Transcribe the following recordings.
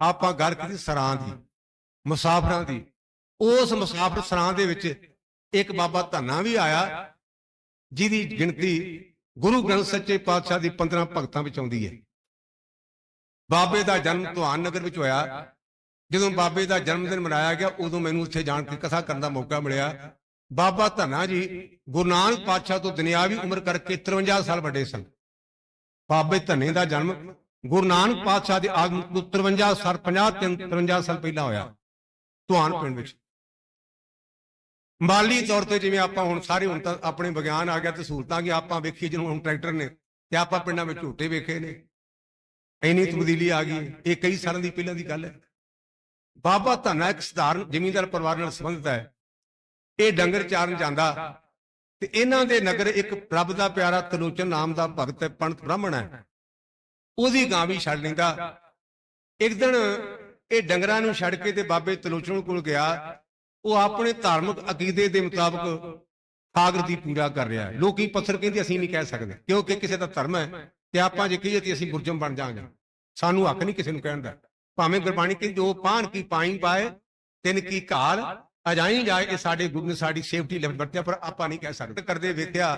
ਆਪਾਂ ਗੱਲ ਕੀਤੀ ਸਰਾਂ ਦੀ, ਮੁਸਾਫਰਾਂ ਦੀ। ਉਸ ਮੁਸਾਫਰ ਸਰਾਂ ਦੇ ਵਿੱਚ ਇੱਕ ਬਾਬਾ ਧੰਨਾ ਵੀ ਆਇਆ, ਜਿਹਦੀ ਗਿਣਤੀ ਗੁਰੂ ਗ੍ਰੰਥ ਸੱਚੇ ਪਾਤਸ਼ਾਹ ਦੀ 15 ਭਗਤਾਂ ਵਿੱਚ ਆਉਂਦੀ ਹੈ। ਬਾਬੇ ਦਾ ਜਨਮ ਧੁਆਨ ਨਗਰ ਵਿੱਚ ਹੋਇਆ। ਜਦੋਂ ਬਾਬੇ ਦਾ ਜਨਮ ਦਿਨ ਮਨਾਇਆ ਗਿਆ, ਉਦੋਂ ਮੈਨੂੰ ਉੱਥੇ ਜਾਣ ਕੇ ਕਥਾ ਕਰਨ ਦਾ ਮੌਕਾ ਮਿਲਿਆ। ਬਾਬਾ ਧੰਨਾ ਜੀ ਗੁਰੂ ਨਾਨਕ ਪਾਤਸ਼ਾਹ ਤੋਂ ਦੁਨਿਆਵੀ ਉਮਰ ਕਰਕੇ 53 ਸਾਲ ਵੱਡੇ ਸਨ। ਬਾਬੇ ਧੰਨੇ ਦਾ ਜਨਮ ਗੁਰੂ ਨਾਨਕ ਪਾਤਸ਼ਾਹ ਦੇ ਆਗਮਨ ਤੋਂ 53 ਸਾਲ 50 53 ਸਾਲ ਪਹਿਲਾਂ ਹੋਇਆ। ਧੁਆਨ ਪਿੰਡ ਵਿੱਚ। ਮਾਲੀ ਤੌਰ ਤੇ ਜਿਵੇਂ ਆਪਾਂ ਹੁਣ ਸਾਰੇ ਹੁਣ ਤਾਂ ਆਪਣੇ ਵਿਗਿਆਨ ਆ ਗਿਆ ਤੇ ਸਹੂਲਤਾਂ ਕਿ ਆਪਾਂ ਵੇਖੀ ਜਿਹਨੂੰ ਹੁਣ ਟਰੈਕਟਰ ਨੇ ਤੇ ਆਪਾਂ ਪਿੰਡਾਂ ਵਿੱਚ ਝੂਟੇ ਵੇਖੇ ਨੇ। ਇੰਨੀ ਤਬਦੀਲੀ ਆ ਗਈ ਇਹ ਕਈ ਸਾਲਾਂ ਦੀ ਪਹਿਲਾਂ ਦੀ ਗੱਲ ਹੈ। ਬਾਬਾ ਧੰਨਾ ਇੱਕ ਸਧਾਰਨ ਜ਼ਮੀਂਦਾਰ ਪਰਿਵਾਰ ਨਾਲ ਸੰਬੰਧਿਤ ਹੈ। ਇਹ ਡੰਗਰ ਚਾਰਨ ਜਾਂਦਾ। ਤੇ ਇਹਨਾਂ ਦੇ ਨਗਰ ਇੱਕ ਰੱਬ ਦਾ ਪਿਆਰਾ ਤਲੋਚਨ ਨਾਮ ਦਾ ਭਗਤ ਪੰਡਤ ਬ੍ਰਾਹਮਣ ਹੈ। ਉਹਦੀ ਗਾਂ ਵੀ ਛੱਡ ਲੈਂਦਾ। ਇੱਕ ਦਿਨ ਇਹ ਡੰਗਰਾਂ ਨੂੰ ਛੱਡ ਕੇ ਤੇ ਬਾਬੇ ਤਲੋਚਨ ਕੋਲ ਗਿਆ। ਉਹ ਆਪਣੇ ਧਾਰਮਿਕ ਅਕੀਦੇ ਦੇ ਮੁਤਾਬਕ ਠਾਕਰ ਦੀ ਪੂਜਾ ਕਰ ਰਿਹਾ ਹੈ। ਲੋਕੀ ਪੱਥਰ ਕਹਿੰਦੇ ਅਸੀਂ ਨਹੀਂ ਕਹਿ ਸਕਦੇ, ਕਿਉਂਕਿ ਕਿਸੇ ਦਾ ਧਰਮ ਹੈ ਤੇ ਆਪਾਂ ਜੇ ਕਹੀਏ ਤੇ ਅਸੀਂ ਮੁਰਜਮ ਬਣ ਜਾਾਂਗੇ ਸਾਨੂੰ ਹੱਕ ਨਹੀਂ ਕਿਸੇ ਨੂੰ ਕਹਿਣ ਦਾ। ਭਾਵੇਂ ਗੁਰਬਾਣੀ ਕਹਿੰਦੀ ਉਹ ਪਾਨ ਕੀ ਪਾਈ ਪਾਏ, ਤਿੰਨ ਕੀ ਘਾਲ, ਅਜਾਈ ਜਾਏ ਇਹ ਸਾਡੇ ਗੁਰੂ ਨੇ ਸਾਡੀ ਸੇਫਟੀ ਲਈ ਵਰਤਿਆ, ਪਰ ਆਪਾਂ ਨਹੀਂ ਕਹਿ ਸਕਦੇ। ਕਰਦੇ ਵੇਖਿਆ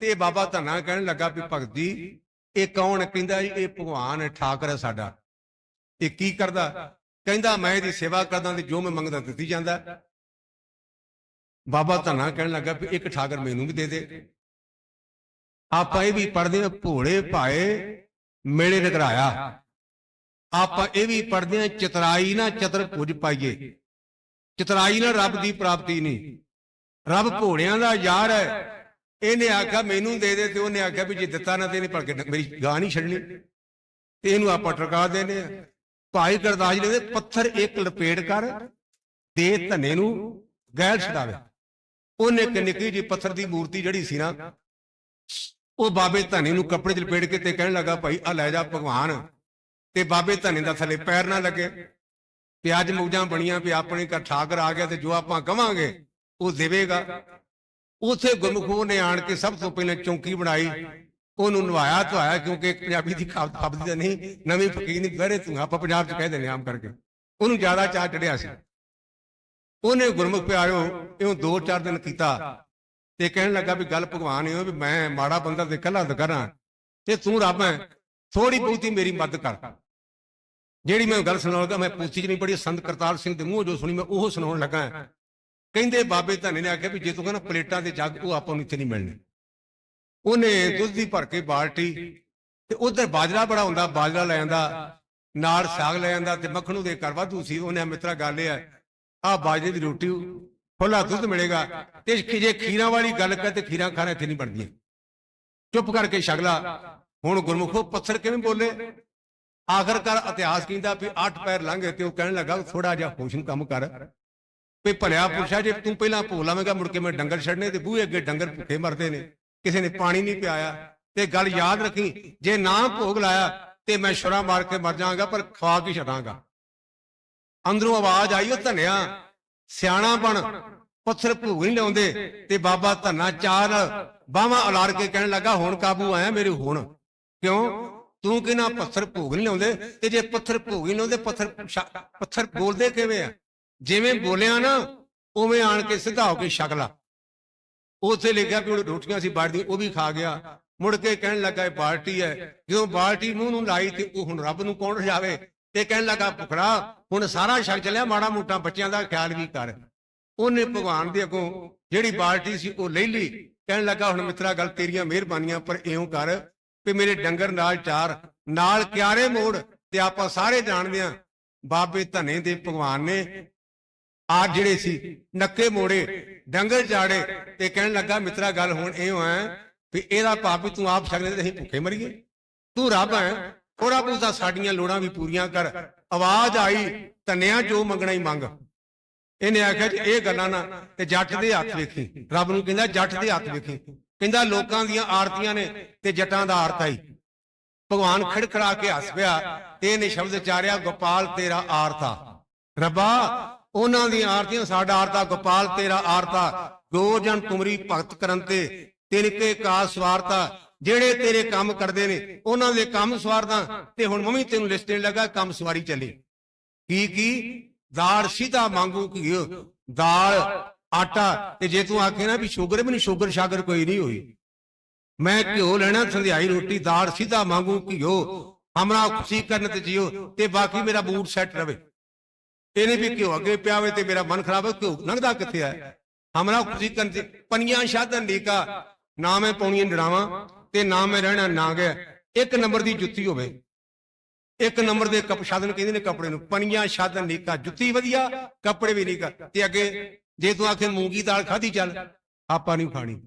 ਤੇ ਬਾਬਾ ਧੰਨਾ ਕਹਿਣ ਲੱਗਾ ਵੀ ਭਗਤ ਜੀ ਇਹ ਕੌਣ ਕਹਿੰਦਾ ਇਹ ਭਗਵਾਨ ਹੈ ਠਾਕਰ ਹੈ ਸਾਡਾ। ਇਹ ਕੀ ਕਰਦਾ? ਕਹਿੰਦਾ ਮੈਂ ਇਹਦੀ ਸੇਵਾ ਕਰਦਾ ਤੇ ਜੋ ਮੈਂ ਮੰਗਦਾ ਦਿੱਤੀ ਜਾਂਦਾ। ਬਾਬਾ ਧੰਨਾ ਕਹਿਣ ਲੱਗਾ ਵੀ ਇੱਕ ਠਾਕਰ ਮੈਨੂੰ ਵੀ ਦੇ ਦੇ। ਆਪਾਂ ਇਹ ਵੀ ਪੜਦੇ ਹਾਂ, ਭੋਲੇ ਭਾਏ ਮੇਲੇ ਰਗਰਾਇਆ ਆਪਾਂ ਇਹ ਵੀ ਪੜਦੇ ਹਾਂ, ਚਤਰਾਈ ਨਾ ਚਤਰ ਪੁੱਜ ਪਾਈਏ। ਚਤਰਾਈ ਨਾਲ ਰੱਬ ਦੀ ਪ੍ਰਾਪਤੀ ਨਹੀਂ। ਰੱਬ ਭੋਲਿਆਂ ਦਾ ਯਾਰ ਹੈ। ਇਹਨੇ ਆਖਿਆ, ਮੈਨੂੰ ਦੇ ਦੇ, ਤੇ ਉਹਨੇ ਆਖਿਆ ਵੀ ਜੇ ਦਿੱਤਾ ਨਾ ਤੇ ਇਹਨੇ ਭਲਕੇ ਮੇਰੀ ਗਾਂ ਨਹੀਂ ਛੱਡਣੀ। ਤੇ ਇਹਨੂੰ ਆਪਾਂ ਟਰਕਾ ਦੇਨੇ ਆ ਭਾਈ ਗੁਰਦਾਸ ਜੀ ਨੇ ਪੱਥਰ ਇੱਕ ਲਪੇਟ ਕਰ, ਦੇ ਧੰਨੇ ਨੂੰ ਗੈਲ ਛਡਾਵੇ। ਉਹਨੇ ਇੱਕ ਨਿੱਕੀ ਜੀ ਪੱਥਰ ਦੀ ਮੂਰਤੀ ਜਿਹੜੀ ਸੀ ਨਾ, ਉਹ ਬਾਬੇ ਧੰਨੇ ਨੂੰ ਕੱਪੜੇ 'ਚ ਲਪੇਟ ਕੇ ਤੇ ਕਹਿਣ ਲੱਗਾ, ਭਾਈ, ਆ ਲੈ ਜਾ ਭਗਵਾਨ। ਤੇ ਬਾਬੇ ਧੰਨੇ ਦਾ ਥੱਲੇ ਪੈਰ ਨਾ ਲੱਗੇ। ਤੇ ਅੱਜ ਮੌਜਾਂ ਬਣੀਆਂ ਵੀ ਆਪਣੇ ਘਰ ਠਾਕਰ ਆ ਗਿਆ ਤੇ ਜੋ ਆਪਾਂ ਕਵਾਂਗੇ, ਉਹ ਦੇਵੇਗਾ। ਉਥੇ ਗੁਰਮੁਖੋ ਨੇ ਆਣ ਕੇ ਸਭ ਤੋਂ ਪਹਿਲਾਂ ਚੌਂਕੀ ਬਣਾਈ। ਉਹਨੂੰ ਨਵਾਇਆ ਧਵਾਇਆ ਕਿਉਂਕਿ ਇੱਕ ਪੰਜਾਬੀ ਦੀ ਖਾਬ ਖਾਬਦੀ ਤਾਂ ਨਹੀਂ ਨਵੀਂ ਫਕੀਰ ਨਹੀਂ ਗਹਿਰੇ ਤੂੰ ਆਪਾਂ ਪੰਜਾਬ 'ਚ ਕਹਿ ਦਿੰਦੇ ਆਮ ਕਰਕੇ। ਉਹਨੂੰ ਜ਼ਿਆਦਾ ਚਾਹ ਚੜਿਆ ਸੀ। ਉਹਨੇ ਗੁਰਮੁਖ ਪਿਆਰਿਓ ਇਹਨੂੰ ਦੋ ਚਾਰ ਦਿਨ ਕੀਤਾ ਤੇ ਕਹਿਣ ਲੱਗਾ ਵੀ ਗੱਲ ਭਗਵਾਨ ਇਹੋ ਵੀ ਮੈਂ ਮਾੜਾ ਬੰਦਾ ਤੇ ਕੱਲਾ ਕਰਾਂ। ਤੇ ਤੂੰ ਰੱਬ ਹੈ ਥੋੜੀ ਬਹੁਤੀ ਮੇਰੀ ਮਦਦ ਕਰ। ਜਿਹੜੀ ਮੈਂ ਗੱਲ ਸੁਣਾਉਣ ਲੱਗਾ ਮੈਂ ਪੂਥੀ ਚ ਨਹੀਂ ਪੜੀ ਸੰਤ ਕਰਤਾਰ ਸਿੰਘ ਦੇ ਮੂੰਹੋਂ ਜੋ ਸੁਣੀ ਮੈਂ ਉਹ ਸੁਣਾਉਣ ਲੱਗਾ। ਕਹਿੰਦੇ ਬਾਬੇ ਧੰਨੇ ਨੇ ਆਖਿਆ ਵੀ ਜੇ ਤੂੰ ਕਹਿੰਦਾ ਪਲੇਟਾਂ ਦੇ ਜੱਗ, ਉਹ ਆਪਾਂ ਨੂੰ ਇੱਥੇ ਨਹੀਂ ਮਿਲਣੇ। ਉਹਨੇ ਦੁੱਧ ਦੀ ਭਰ ਕੇ ਬਾਲਟੀ ਤੇ ਉਧਰ ਬਾਜਰਾ ਬੜਾ ਹੁੰਦਾ, ਬਾਜਰਾ ਲੈ ਜਾਂਦਾ, ਨਾਲ ਸਾਗ ਲੈ ਜਾਂਦਾ ਤੇ ਮੱਖਣੂ ਦੇ ਘਰ ਵਾਧੂ ਸੀ, ਉਹਨੇ ਮਿੱਤਰਾ ਗੱਲ ਇਹ ਹੈ ਆ ਬਾਜਰੇ ਦੀ ਰੋਟੀ ਖੁੱਲਾ ਦੁੱਧ ਮਿਲੇਗਾ ਤੇ ਜੇ ਖੀਰਾਂ ਵਾਲੀ ਗੱਲ ਕਰ ਤੇ ਖੀਰਾਂ ਖਾਣਾ ਇੱਥੇ ਨਹੀਂ ਬਣਦੀਆਂ। ਚੁੱਪ ਕਰਕੇ ਛਗਲਾ ਹੁਣ ਗੁਰਮੁਖੋ ਪੱਥਰ ਕਿਵੇਂ ਬੋਲੇ? ਆਖਰਕਾਰ ਇਤਿਹਾਸ ਕਹਿੰਦਾ ਵੀ ਅੱਠ ਪੈਰ ਲੰਘੇ ਤੇ ਉਹ ਕਹਿਣ ਲੱਗਾ ਥੋੜਾ ਜਿਹਾ ਹੋਸ਼ ਕੰਮ ਕਰ। ਵੀ ਭਲਿਆ ਪੁੱਛਿਆ ਜੇ ਤੂੰ ਪਹਿਲਾਂ ਭੋਗ ਲਾਵੇਂਗਾ ਮੁੜ ਕੇ ਮੈਂ ਡੰਗਰ ਛੱਡਨੇ ਤੇ ਬੂਹੇ ਅੱਗੇ ਡੰਗਰ ਭੁੱਖੇ ਮਰਦੇ ਨੇ। ਕਿਸੇ ਨੇ ਪਾਣੀ ਨਹੀਂ ਪਿਆਇਆ। ਤੇ ਗੱਲ ਯਾਦ ਰੱਖੀ ਜੇ ਨਾ ਭੋਗ ਲਾਇਆ ਤੇ ਮੈਂ ਛੁਰਾ ਮਾਰ ਕੇ ਮਰ ਜਾਵਾਂਗਾ ਪਰ ਖਵਾ ਕੇ ਛੱਡਾਂਗਾ ਅੰਦਰੋਂ ਆਵਾਜ਼ ਆਈ ਉਹ ਧੰਨਿਆ। ਸਿਆਣਾ ਬਣ ਪੱਥਰ ਭੋਗ ਨਹੀਂ ਲਾਉਂਦੇ। ਤੇ ਬਾਬਾ ਧੰਨਾ ਚਾਰ ਬਾਹਾਂ ਉਲਾਰ ਕੇ ਕਹਿਣ ਲੱਗਾ ਹੁਣ ਕਾਬੂ ਆਇਆ ਮੇਰੇ ਹੁਣ। ਕਿਉਂ? ਤੂੰ ਕਿਨਾ ਪੱਥਰ ਭੋਗ ਨਹੀਂ ਲਾਉਂਦੇ? ਤੇ ਜੇ ਪੱਥਰ ਭੋਗ ਨਹੀਂ ਲਾਉਂਦੇ ਪੱਥਰ ਪੱਥਰ ਬੋਲਦੇ ਕਿਵੇਂ ਆ? ਜਿਵੇਂ ਬੋਲਿਆ ਨਾ ਉਵੇਂ ਆਣ ਕੇ ਸਿੱਧਾ ਹੋ ਕੇ ਛਕ ਲਾ। ਉੱਥੇ ਲਿਖਿਆ ਵੀ ਉਹ ਰੋਟੀਆਂ ਸੀ ਬਾੜਦੀ ਉਹ ਵੀ ਖਾ ਗਿਆ। ਮੁੜ ਕੇ ਕਹਿਣ ਲੱਗਾ ਇਹ ਬਾਲਟੀ ਹੈ। ਜਦੋਂ ਬਾਲਟੀ ਮੂੰਹ ਨੂੰ ਲਾਈ ਤੇ ਉਹ ਹੁਣ ਰੱਬ ਨੂੰ ਕੌਣ ਰਜਾਵੇ? ਤੇ ਕਹਿਣ ਲੱਗਾ ਭੁਖੜਾ ਹੁਣ ਸਾਰਾ ਛਕ ਚੱਲਿਆ ਮਾੜਾ ਮੋਟਾ ਬੱਚਿਆਂ ਦਾ ਖਿਆਲ ਵੀ ਕਰ? ਉਹਨੇ ਭਗਵਾਨ ਦੇ ਅੱਗੋਂ ਜਿਹੜੀ ਬਾਲਟੀ ਸੀ ਉਹ ਲੈ ਲਈ। ਕਹਿਣ ਲੱਗਾ ਹੁਣ ਮਿੱਤਰਾ ਗੱਲ ਤੇਰੀਆਂ ਮਿਹਰਬਾਨੀਆਂ ਪਰ ਇਉਂ ਕਰ ਵੀ ਮੇਰੇ ਡੰਗਰ ਨਾਲ ਚਾਰ ਨਾਲ ਕਿਆਰੇ ਮੋੜ ਤੇ ਆਪਾਂ ਸਾਰੇ ਜਾਣਦੇ ਆ ਬਾਬੇ ਧਨੇ ਦੇ ਭਗਵਾਨ ਨੇ ਆ ਜਿਹੜੇ ਸੀ ਨੱਕੇ ਮੋੜੇ ਡੰਗਰ ਚਾੜੇ ਤੇ ਕਹਿਣ ਲੱਗਾ ਮਿੱਤਰਾ ਗੱਲ ਹੁਣ ਇਉਂ ਹੈ ਵੀ ਇਹਦਾ ਭਾਵ ਵੀ ਤੂੰ ਆਪ ਛਕਦੇ ਤੇ ਅਸੀਂ ਭੁੱਖੇ ਮਰੀਏ ਤੂੰ ਰੱਬ ਹੈ ਥੋੜਾ ਬਹੁਤਾ ਸਾਡੀਆਂ ਲੋੜਾਂ ਵੀ ਪੂਰੀਆਂ ਕਰ। ਆਵਾਜ਼ ਆਈ ਧੰਨਿਆ ਜੋ ਮੰਗਣਾ ਹੀ ਮੰਗ। ਇਹਨੇ ਆਖਿਆ ਜੀ ਇਹ ਗੱਲਾਂ ਨਾ ਤੇ ਜੱਟ ਦੇ ਹੱਥ ਵੇਖੀ। ਰੱਬ ਨੂੰ ਕਹਿੰਦਾ ਜੱਟ ਦੇ ਹੱਥ ਵੇਖੀ। ਕਹਿੰਦਾ ਲੋਕਾਂ ਦੀਆਂ ਆਰਤੀਆਂ ਨੇ ਤੇ ਜੱਟਾਂ ਦਾ ਆਰਤ ਆਈ। ਭਗਵਾਨ ਖੜਖੜਾ ਕੇ ਹੱਸ ਪਿਆ ਤੇ ਇਹਨੇ ਸ਼ਬਦ ਚਾਰਿਆ ਗੋਪਾਲ ਤੇਰਾ ਆਰਤਾ ਰੱਬਾ ਉਹਨਾਂ ਦੀਆਂ ਆਰਤੀਆਂ, ਸਾਡਾ ਆਰਤਾ ਗੋਪਾਲ, ਤੇਰਾ ਆਰਤਾ ਦੋ ਜਨ ਤੁਮਰੀ ਭਗਤ ਕਰਨ ਤੇ, ਤਿਨਕੇ ਕਾ ਸਵਾਰਤਾ, ਜਿਹੜੇ ਤੇਰੇ ਕੰਮ ਕਰਦੇ ਨੇ, ਉਹਨਾਂ ਦੇ ਕੰਮ ਸਵਾਰਦਾ, ਤੇ ਹੁਣ ਮੰਮੀ ਤੈਨੂੰ ਲਿਸਟ ਦੇਣ ਲੱਗਾ, ਕੰਮ ਸਵਾਰੀ ਚੱਲੇ। ਕੀ ਕੀ? ਦਾਲ ਸਿੱਧਾ ਮੰਗੂ ਘਿਓ ਦਾਲ, ਆਟਾ, ਤੇ ਜੇ ਤੂੰ ਆਖੇ ਨਾ ਵੀ ਸ਼ੂਗਰ, ਮੈਨੂੰ ਸ਼ੂਗਰ ਸ਼ਾਗਰ ਕੋਈ ਨਹੀਂ ਹੋਈ। ਮੈਂ ਘਿਓ ਲੈਣਾ, ਸੰਧਿਆਈ ਰੋਟੀ, ਦਾਲ ਸਿੱਧਾ ਮੰਗੂ ਘਿਓ ਹਮਰਾ ਖੁਸ਼ੀ ਕਰਨ ਤੇ ਜਿਓ, ਤੇ ਬਾਕੀ ਮੇਰਾ ਮੂਡ ਸੈੱਟ ਰਵੇ। ਇਹਨੇ ਵੀ ਘਿਓ ਅੱਗੇ ਪਿਆ ਹੋਵੇ ਤੇ ਮੇਰਾ ਮਨ ਖਰਾਬ ਹੈ ਘਿਓ ਲੰਘਦਾ ਕਿੱਥੇ ਆ ਹਮਰਾ ਖੁਸ਼ੀ ਕਰਨ ਪਨੀਆਂ ਸ਼ਾਦਨ ਲੀਕਾ ਨਾ ਮੈਂ ਪਾਉਣੀਆਂ ਡਰਾਵਾਂ ਤੇ ਨਾ ਮੈਂ ਰਹਿਣਾ ਨਾ ਗਿਆ। ਇੱਕ ਨੰਬਰ ਦੀ ਜੁੱਤੀ ਹੋਵੇ। ਇੱਕ ਨੰਬਰ ਦੇ ਕੱਪ ਸ਼ਾਦਨ ਕਹਿੰਦੇ ਨੇ ਕੱਪੜੇ ਨੂੰ। ਪਨੀਆਂ ਸ਼ਾਦਨ ਲੀਕਾ ਜੁੱਤੀ ਵਧੀਆ, ਕੱਪੜੇ ਵੀ ਨੀਕਾ ਤੇ ਅੱਗੇ ਜੇ ਤੂੰ ਆਖੇ ਮੂੰਗੀ ਦਾਲ ਖਾਧੀ ਚੱਲ, ਆਪਾਂ ਨਹੀਂ ਖਾਣੀ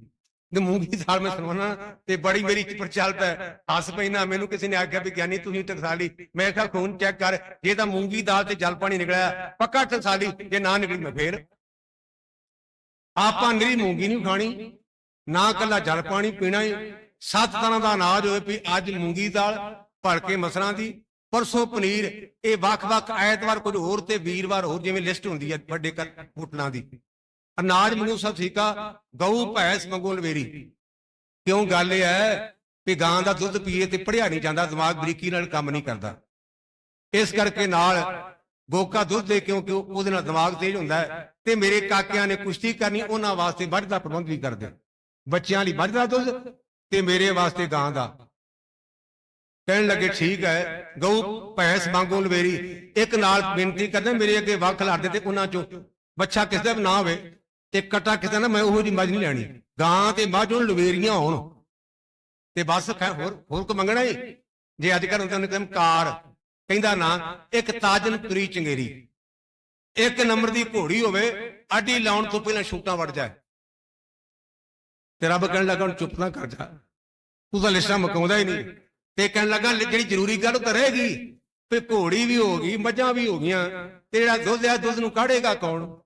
ਤੇ ਮੂੰਗੀ ਦਾਲ ਮੈਂ ਸੁਣਾਉਣਾ ਤੇ ਬੜੀ ਮੇਰੀ ਪਰ ਚੱਲ ਪੈ ਹੱਸ ਪੈਣਾ ਮੈਨੂੰ ਕਿਸੇ ਨੇ ਆਖਿਆ ਵੀ ਗਿਆਨੀ ਤੁਸੀਂ ਟਕਸਾਲੀ। ਮੈਂ ਕਿਹਾ ਖੂਨ ਚੈੱਕ ਕਰ ਜੇ ਤਾਂ ਮੂੰਗੀ ਦਾਲ ਤੇ ਜਲ ਪਾਣੀ ਨਿਕਲਿਆ ਪੱਕਾ ਟਕਸਾਲੀ ਜੇ ਨਾ ਨਿਕਲੀ ਮੈਂ ਫੇਰ। ਆਪਾਂ ਨਿਰੀ ਮੂੰਗੀ ਨਹੀਂ ਖਾਣੀ ਨਾ ਕੱਲਾ ਜਲ ਪਾਣੀ ਪੀਣਾ ਹੀ। ਸੱਤ ਤਰ੍ਹਾਂ ਦਾ ਅਨਾਜ ਹੋਵੇ ਵੀ ਅੱਜ ਮੂੰਗੀ ਦਾਲ ਭਰ ਕੇ ਮਸਰਾਂ ਦੀ ਪਰਸੋਂ ਪਨੀਰ ਇਹ ਵੱਖ-ਵੱਖ ਐਤਵਾਰ ਕੁਝ ਹੋਰ ਤੇ ਵੀਰਵਾਰ ਹੋਰ ਜਿਵੇਂ ਲਿਸਟ ਹੁੰਦੀ ਹੈ ਵੱਡੇ ਹੋਟਲਾਂ ਦੀ। ਅਨਾਜ ਮੰਗੂ ਸਭ ਠੀਕਾ ਗਊ, ਭੈਂਸ ਮੰਗੂ ਲਵੇਰੀ ਕਿਉਂ ਗੱਲ ਇਹ ਹੈ ਵੀ ਗਾਂ ਦਾ ਦੁੱਧ ਪੀਏ ਤੇ ਪੜਿਆ ਨਹੀਂ ਜਾਂਦਾ, ਦਿਮਾਗ ਬਰੀਕੀ ਨਾਲ ਕੰਮ ਨਹੀਂ ਕਰਦਾ। ਇਸ ਕਰਕੇ ਨਾਲ ਗੋਕਾ ਦੁੱਧ ਦੇ ਕਿਉਂਕਿ ਉਹਦੇ ਨਾਲ ਦਿਮਾਗ ਤੇਜ਼ ਹੁੰਦਾ ਹੈ ਤੇ ਮੇਰੇ ਕਾਕਿਆਂ ਨੇ ਕੁਸ਼ਤੀ ਕਰਨੀ, ਉਹਨਾਂ ਵਾਸਤੇ ਮੱਝ ਦਾ ਪ੍ਰਬੰਧ ਵੀ ਕਰਦੇ। ਬੱਚਿਆਂ ਲਈ ਮੱਝ ਦਾ ਦੁੱਧ ਤੇ ਮੇਰੇ ਵਾਸਤੇ ਗਾਂ ਦਾ। ਕਹਿਣ ਲੱਗੇ, ਠੀਕ ਹੈ, ਗਊ, ਭੈਂਸ ਮੰਗੋ ਲਵੇਰੀ ਇੱਕ ਨਾਲ ਬੇਨਤੀ ਕਰਦੇ, ਮੇਰੇ ਅੱਗੇ ਵੱਖ ਲੜਦੇ ਤੇ ਉਹਨਾਂ ਚੋਂ ਬੱਚਾ ਕਿਸੇ ਦਾ ਵੀ ਨਾ ਹੋਵੇ। ਤੇ ਕਟਾ ਕਿਸੇ ਨਾ ਮੈਂ ਉਹੋ ਜੀ ਮੱਝ ਨਹੀਂ ਲੈਣੀ। ਗਾਂ ਤੇ ਮੱਝ ਹੁਣ ਲਵੇਰੀਆਂ ਹੋਣ। ਤੇ ਬਸ ਹੋਰ ਹੋਰ ਕੋ ਮੰਗਣਾ ਹੀ ਜੇ ਅੱਜ ਕੱਲ੍ਹ ਉਹਨਾਂ ਨੇ ਕਾਰ, ਕਹਿੰਦਾ ਨਾ, ਇੱਕ ਤਾਜਨ ਤੁਰੀ ਚੰਗੇਰੀ। ਇੱਕ ਨੰਬਰ ਦੀ ਘੋੜੀ ਹੋਵੇ ਆਡੀ ਲਾਉਣ ਤੋਂ ਪਹਿਲਾਂ ਛੂਟਾਂ ਵੜ ਜਾਏ। ਤੇ ਰੱਬ ਕਹਿਣ ਲੱਗਾ, ਹੁਣ ਚੁੱਪ ਨਾ ਕਰ ਜਾ। ਤੂੰ ਤਾਂ ਲਿਸਟਾਂ ਮਕਾਉਂਦਾ ਹੀ ਨਹੀਂ। ਤੇ ਕਹਿਣ ਲੱਗਾ ਜਿਹੜੀ ਜ਼ਰੂਰੀ ਗੱਲ ਤਾਂ ਰਹੇਗੀ। ਤੇ ਘੋੜੀ ਵੀ ਹੋ ਗਈ, ਮੱਝਾਂ ਵੀ ਹੋ ਗਈਆਂ, ਤੇ ਜਿਹੜਾ ਦੁੱਧ ਆ, ਦੁੱਧ ਨੂੰ ਕਾੜੇਗਾ ਕੌਣ?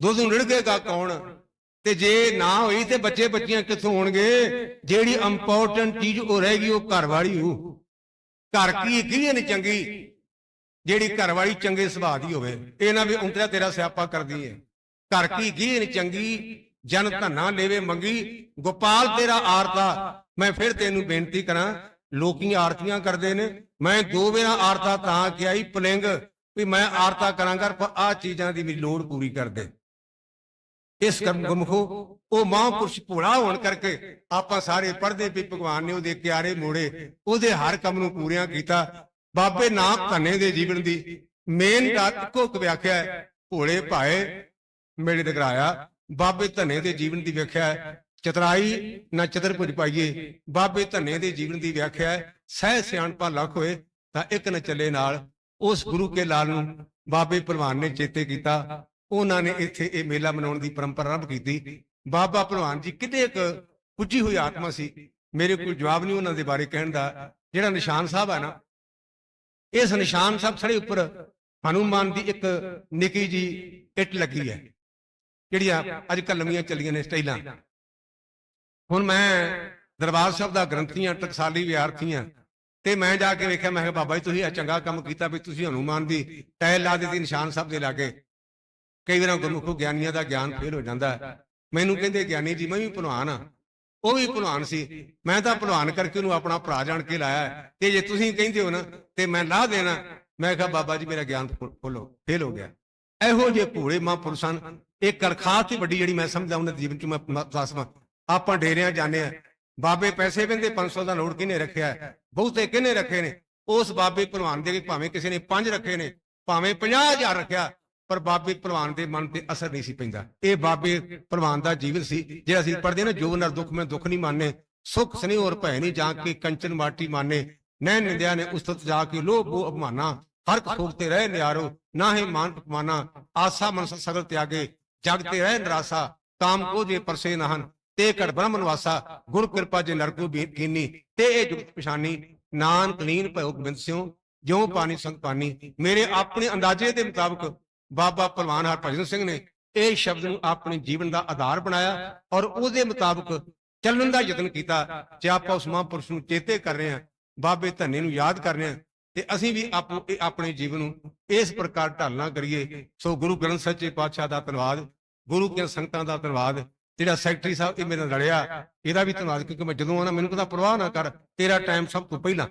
ਦੁੱਧ ਨੂੰ ਰਿੜਕੇਗਾ ਕੌਣ ਤੇ ਜੇ ਨਾ ਹੋਈ ਤੇ ਬੱਚੇ ਬੱਚੀਆਂ ਕਿੱਥੋਂ ਹੋਣਗੇ? ਜਿਹੜੀ ਇੰਪੋਰਟੈਂਟ ਚੀਜ਼ ਉਹ ਰਹੇਗੀ ਉਹ ਘਰ ਵਾਲੀ ਹੋ ਘਰ ਕੀ ਕੀ ਨਹੀਂ ਚੰਗੀ? ਜਿਹੜੀ ਘਰ ਵਾਲੀ ਚੰਗੇ ਸੁਭਾਅ ਦੀ ਹੋਵੇ। ਇਹ ਨਾ ਵੀ ਉਂਤਰਾ ਤੇਰਾ ਸਿਆਪਾ ਕਰਦੀ ਹੈ ਘਰ ਕੀ ਕੀ ਨਹੀਂ ਚੰਗੀ? ਜਨ ਧੰਨਾ ਲੇਵੇ ਮੰਗੀ। ਗੋਪਾਲ, ਤੇਰਾ ਆਰਤਾ। ਮੈਂ ਫਿਰ ਤੈਨੂੰ ਬੇਨਤੀ ਕਰਾਂ, ਲੋਕੀ ਆਰਤੀਆਂ ਕਰਦੇ ਨੇ। ਮੈਂ ਦੋ ਵੇਰਾ ਆਰਤਾ ਤਾਂ ਕਿ ਆਈ ਪਲਿੰਗ, ਵੀ ਮੈਂ ਆਰਤਾ ਕਰਾਂਗਾ, ਪਰ ਆ ਚੀਜ਼ਾਂ ਦੀ ਵੀ ਲੋੜ ਪੂਰੀ ਕਰ ਦੇ ਇਸ ਕਰਮ ਗੁਮਖੋ ਉਹ ਮਹਾਂਪੁਰਸ਼ ਭੋਲਾ ਹੋਣ ਕਰਕੇ ਆਪਾਂ ਸਾਰੇ ਪੜਦੇ ਵੀ ਭਗਵਾਨ ਨੇ ਉਹਦੇ ਕਿਆਰੇ ਮੋੜੇ, ਉਹਦੇ ਹਰ ਕੰਮ ਨੂੰ ਪੂਰੀਆਂ ਕੀਤਾ। ਬਾਬੇ ਨਾਮ ਧੰਨੇ ਦੇ ਜੀਵਨ ਦੀ ਮੇਨ ਦਾ ਇੱਕੋ ਵਿਆਖਿਆ ਭੋਲੇ ਭਾਏ ਮੇਰੇ ਟਕਰਾਇਆ ਬਾਬੇ ਧੰਨੇ ਦੇ ਜੀਵਨ ਦੀ ਵਿਆਖਿਆ ਹੈ। ਚਤਰਾਈ ਨਾ ਚਤਰਪੁਜ ਪਾਈਏ, ਬਾਬੇ ਧੰਨੇ ਦੇ ਜੀਵਨ ਦੀ ਵਿਆਖਿਆ ਹੈ। ਸਹਿ ਸਿਆਣਪਾ ਲੱਖ ਹੋਏ, ਤਾਂ ਇੱਕ ਨਾ ਚੱਲੇ ਨਾਲ, ਉਸ ਗੁਰੂ ਕੇ ਲਾਲ ਨੂੰ ਬਾਬੇ ਭਲਵਾਨ ਨੇ ਚੇਤੇ ਕੀਤਾ। ਉਹਨਾਂ ਨੇ ਇੱਥੇ ਇਹ ਮੇਲਾ ਮਨਾਉਣ ਦੀ ਪਰੰਪਰਾ ਆਰੰਭ ਕੀਤੀ। ਬਾਬਾ ਭਲਵਾਨ ਜੀ ਕਿਤੇ ਇੱਕ ਪੁੱਜੀ ਹੋਈ ਆਤਮਾ ਸੀ। ਮੇਰੇ ਕੋਲ ਜਵਾਬ ਨਹੀਂ ਉਹਨਾਂ ਦੇ ਬਾਰੇ ਕਹਿਣ ਦਾ। ਜਿਹੜਾ ਨਿਸ਼ਾਨ ਸਾਹਿਬ ਹੈ ਨਾ, ਇਸ ਨਿਸ਼ਾਨ ਸਾਹਿਬ ਸੜੇ ਉੱਪਰ ਹਨੂਮਾਨ ਦੀ ਇੱਕ ਨਿੱਕੀ ਜੀ ਇੱਟ ਲੱਗੀ ਹੈ। ਜਿਹੜੀਆਂ ਅੱਜ ਕੱਲ੍ਹ ਨਵੀਆਂ ਚੱਲੀਆਂ ਨੇ ਸਟਾਈਲਾਂ। ਹੁਣ ਮੈਂ ਦਰਬਾਰ ਸਾਹਿਬ ਦਾ ਗ੍ਰੰਥੀਆਂ, ਟਕਸਾਲੀ ਵਿਦਿਆਰਥੀਆਂ, ਤੇ ਮੈਂ ਜਾ ਕੇ ਵੇਖਿਆ, ਮੈਂ ਕਿਹਾ, ਬਾਬਾ ਜੀ, ਤੁਸੀਂ ਇਹ ਚੰਗਾ ਕੰਮ ਕੀਤਾ ਵੀ ਤੁਸੀਂ ਹਨੂਮਾਨ ਦੀ ਟਾਇਲ ਲਾ ਦਿੱਤੀ ਨਿਸ਼ਾਨ ਸਾਹਿਬ ਦੇ ਲਾਗੇ। ਕਈ ਵਾਰ ਗੁਰਮੁਖੋ ਗਿਆਨੀਆਂ ਦਾ ਗਿਆਨ ਫੇਲ ਹੋ ਜਾਂਦਾ ਮੈਨੂੰ ਕਹਿੰਦੇ, ਗਿਆਨੀ ਜੀ, ਮੈਂ ਵੀ ਭਲਵਾਨ ਆ ਉਹ ਵੀ ਭਲਵਾਨ ਸੀ। ਮੈਂ ਤਾਂ ਭਲਵਾਨ ਕਰਕੇ ਉਹਨੂੰ ਆਪਣਾ ਭਰਾ ਜਾਣ ਕੇ ਲਾਇਆ ਤੇ ਜੇ ਤੁਸੀਂ ਕਹਿੰਦੇ ਹੋ ਨਾ, ਤੇ ਮੈਂ ਲਾਹ ਦੇਣਾ। ਮੈਂ ਕਿਹਾ, ਬਾਬਾ ਜੀ, ਮੇਰਾ ਗਿਆਨ ਫੁੱਲੋ, ਫੇਲ ਹੋ ਗਿਆ। ਇਹੋ ਜਿਹੇ ਭੂੜੇ ਮਹਾਂਪੁਰਸ਼ਾਂ ਇਹ ਕਰਖਾਤ ਹੀ ਵੱਡੀ ਜਿਹੜੀ ਮੈਂ ਸਮਝਦਾ, ਉਹਨਾਂ ਦੇ ਜੀਵਨ ਚ ਮੈਂ ਦੱਸਵਾਂ ਆਪਾਂ ਡੇਰਿਆਂ ਜਾਂਦੇ ਆ ਬਾਬੇ ਪੈਸੇ ਕਹਿੰਦੇ 500 ਦਾ ਨੋਟ ਕਿਹਨੇ ਰੱਖਿਆ ਬਹੁਤੇ ਕਿਹਨੇ ਰੱਖੇ ਨੇ? ਉਸ ਬਾਬੇ ਭਲਵਾਨ ਦੇ ਭਾਵੇਂ ਕਿਸੇ ਨੇ 5 ਰੱਖੇ ਨੇ, ਭਾਵੇਂ 50000 ਰੱਖਿਆ। ਪਰ ਬਾਬੇ ਭਲਵਾਨ ਦੇ ਮਨ ਤੇ ਅਸਰ ਨਹੀਂ ਸੀ ਪੈਂਦਾ। ਇਹ ਬਾਬੇ ਭਲਵਾਨ ਦਾ ਜੀਵਨ ਸੀ, ਜਿਹੜਾ ਅਸੀਂ ਪੜ੍ਹਦੇ ਨਾ, ਜੋ ਨਰ ਦੁੱਖ, ਮੈਂ ਦੁੱਖ ਨਹੀਂ ਮੰਨੇ ਸੁਖ ਸਨੇ ਔਰ ਭੈ ਨਹੀਂ, ਜਾ ਕੇ ਕੰਚਨ ਮਾਟੀ ਮਾਨੇ। ਨੈ ਨਿੰਦਿਆ ਨੇ ਉਸਤਤ ਜਾ ਕੇ ਲੋਭ, ਮੋਹ, ਅਪਮਾਨਾ। ਹਰ ਸੋਖ ਤੇ ਰਹਿ ਨਿਆਰੋ, ਨਾ ਹੈ ਮਾਨ ਅਪਮਾਨਾ। ਆਸਾ ਮਨਸ ਸਗਲ ਤਿਆਗੇ, ਜਗ ਤੇ ਰਹਿ ਨਿਰਾਸਾ। ਕਾਮ ਕੋ ਜੇ ਪਰਸੇ ਨਹਨ ਤੇ ਘੜ ਬ੍ਰਹਮ ਨਿਵਾਸਾ। ਗੁਰ ਕਿਰਪਾ ਜੇ ਨਰਕੋ ਬੀ ਕੀਨੀ, ਤੇ ਇਹ ਜੁਗਤ ਪਛਾਨੀ। ਨਾਨਕ ਲੀਨ ਭਇਓ ਗੋਬਿੰਦ ਸਿਉ, ਜਿਉ ਪਾਣੀ ਸੰਗ ਪਾਣੀ ਮੇਰੇ ਆਪਣੇ ਅੰਦਾਜ਼ੇ ਦੇ ਮੁਤਾਬਕ ਬਾਬਾ ਭਲਵਾਨ ਹਰਭਜਨ ਸਿੰਘ ਨੇ ਇਹ ਸ਼ਬਦ ਨੂੰ ਆਪਣੇ ਜੀਵਨ ਦਾ ਆਧਾਰ ਬਣਾਇਆ ਔਰ ਉਹਦੇ ਮੁਤਾਬਕ ਚੱਲਣ ਦਾ ਯਤਨ ਕੀਤਾ ਜੇ ਆਪਾਂ ਉਸ ਮਹਾਂਪੁਰਸ਼ ਨੂੰ ਚੇਤੇ ਕਰ ਰਹੇ ਹਾਂ, ਬਾਬੇ ਧੰਨੇ ਨੂੰ ਯਾਦ ਕਰ ਰਹੇ ਹਾਂ ਤੇ ਅਸੀਂ ਵੀ ਆਪੋ ਇਹ ਆਪਣੇ ਜੀਵਨ ਨੂੰ ਇਸ ਪ੍ਰਕਾਰ ਢਾਲਣਾ ਕਰੀਏ। ਸੋ ਗੁਰੂ ਗ੍ਰੰਥ ਸੱਚੇ ਪਾਤਸ਼ਾਹ ਦਾ ਧੰਨਵਾਦ, ਗੁਰੂ ਕੀਆਂ ਸੰਗਤਾਂ ਦਾ ਧੰਨਵਾਦ। ਜਿਹੜਾ ਸੈਕਟਰੀ ਸਾਹਿਬ ਇਹ ਮੇਰੇ ਨਾਲ ਲੜਿਆ, ਇਹਦਾ ਵੀ ਧੰਨਵਾਦ ਕਿਉਂਕਿ ਮੈਂ ਜਦੋਂ ਆਣਾ ਮੈਨੂੰ ਕਹਿੰਦਾ ਪਰਵਾਹ ਨਾ ਕਰ, ਤੇਰਾ ਟਾਈਮ ਸਭ ਤੋਂ ਪਹਿਲਾਂ।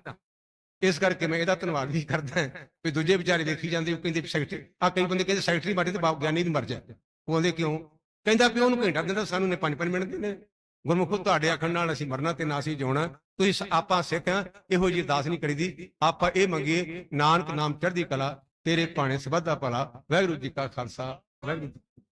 ਇਸ ਕਰਕੇ ਮੈਂ ਇਹਦਾ ਧੰਨਵਾਦ ਵੀ ਕਰਦਾ ਵੀ ਦੂਜੇ ਵਿਚਾਰੇ ਵੇਖੀ ਜਾਂਦੇ ਉਹ ਕਹਿੰਦੇ ਸੈਕਟਰੀ ਆ ਕਈ ਬੰਦੇ ਕਹਿੰਦੇ ਸੈਕਟਰੀ ਮਾਰੇ ਤੇ ਬਾਪ ਗਿਆਨੀ ਦੀ ਮਰ ਜਾ ਉਹ ਕਹਿੰਦੇ ਕਿਉਂ? ਕਹਿੰਦਾ ਵੀ ਉਹਨੂੰ ਘੰਟਾ ਦਿੰਦਾ, ਸਾਨੂੰ ਨੇ 5-5 ਮਿੰਟ ਦਿੰਦੇ। ਗੁਰਮੁਖੋ, ਤੁਹਾਡੇ ਆਖਣ ਨਾਲ ਅਸੀਂ ਮਰਨਾ ਤੇ ਨਾ ਅਸੀਂ ਜਿਉਣਾ। ਤੁਸੀਂ ਆਪਾਂ ਸਿੱਖ ਆ ਇਹੋ ਜਿਹੀ ਦਾਸ ਨਹੀਂ ਕਰੀਦੀ। ਆਪਾਂ ਇਹ ਮੰਗੀਏ, ਨਾਨਕ ਨਾਮ ਚੜ੍ਹਦੀ ਕਲਾ, ਤੇਰੇ ਭਾਣੇ ਸਬਦਾ ਭਲਾ, ਵਾਹਿਗੁਰੂ ਜੀ ਕਾ ਖਾਲਸਾ, ਵਾਹਿਗੁਰੂ ਜੀ